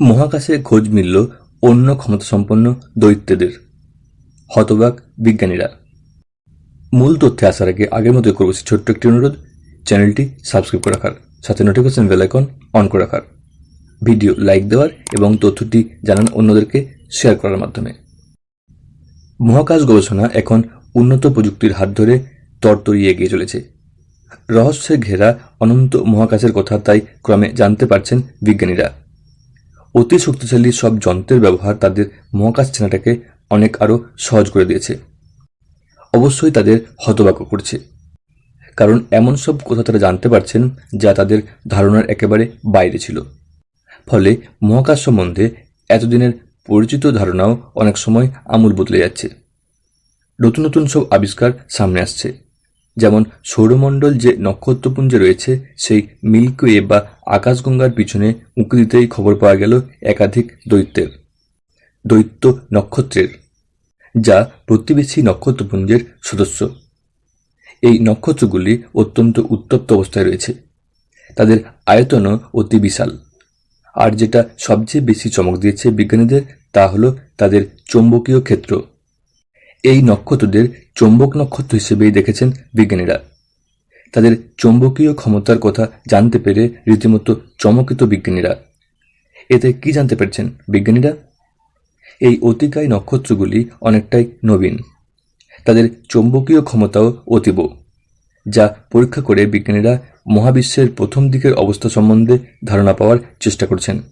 মহাকাশে খোঁজ মিলল অন্য ক্ষমতাসম্পন্ন দৈত্যদের, হতবাক বিজ্ঞানীরা। মূল তথ্যে আসার আগে আগের মতো করব ছোট্ট একটি অনুরোধ, চ্যানেলটি সাবস্ক্রাইব করে রাখার, সাথে নোটিফিকেশন বেল আইকন অন করে রাখার, ভিডিও লাইক দেওয়ার এবং তথ্যটি জানান অন্যদেরকে শেয়ার করার মাধ্যমে। মহাকাশ গবেষণা এখন উন্নত প্রযুক্তির হাত ধরে তরতরিয়ে এগিয়ে চলেছে। রহস্যে ঘেরা অনন্ত মহাকাশের কথা তাই ক্রমে জানতে পারছেন বিজ্ঞানীরা। অতি শক্তিশালী সব যন্ত্রের ব্যবহার তাদের মহাকাশ চেনাটাকে অনেক আরও সহজ করে দিয়েছে। অবশ্যই তাদের হতবাক করছে। কারণ এমন সব কথা তারা জানতে পারছেন যা তাদের ধারণার একেবারে বাইরে ছিল। ফলে মহাকাশ সম্বন্ধে এতদিনের পরিচিত ধারণাও অনেক সময় আমূল বদলে যাচ্ছে। নতুন নতুন সব আবিষ্কার সামনে আসছে। যেমন সৌরমণ্ডল যে নক্ষত্রপুঞ্জে রয়েছে, সেই মিল্কওয়ে বা আকাশগঙ্গার পিছনে উঁকি দিতেই খবর পাওয়া গেল একাধিক দৈত্যের। দৈত্য নক্ষত্রের, যা প্রতিবেশী নক্ষত্রপুঞ্জের সদস্য। এই নক্ষত্রগুলি অত্যন্ত উত্তপ্ত অবস্থায় রয়েছে। তাদের আয়তনও অতি বিশাল। আর যেটা সবচেয়ে বেশি চমক দিয়েছে বিজ্ঞানীদের, তা হলো তাদের চৌম্বকীয় ক্ষেত্র। এই নক্ষত্রদের চৌম্বক নক্ষত্র হিসেবেই দেখেছেন বিজ্ঞানীরা। তাদের চৌম্বকীয় ক্ষমতার কথা জানতে পেরে রীতিমতো চমকিত বিজ্ঞানীরা। এতে কি জানতে পেরেছেন বিজ্ঞানীরা? এই অতিকায় নক্ষত্রগুলি অনেকটাই নবীন। তাদের চৌম্বকীয় ক্ষমতাও অতীব, যা পরীক্ষা করে বিজ্ঞানীরা মহাবিশ্বের প্রথম দিকের অবস্থা সম্বন্ধে ধারণা পাওয়ার চেষ্টা করছেন।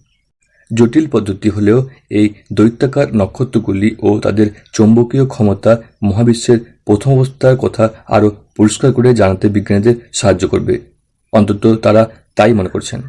জটিল পদ্ধতি হলেও এই দৈত্যাকার নক্ষত্রগুলি ও তাদের চৌম্বকীয় ক্ষমতা মহাবিশ্বের প্রথম অবস্থার কথা আরও পরিষ্কার করে জানাতে বিজ্ঞানীদের সাহায্য করবে। অন্তত তারা তাই মনে করছেন।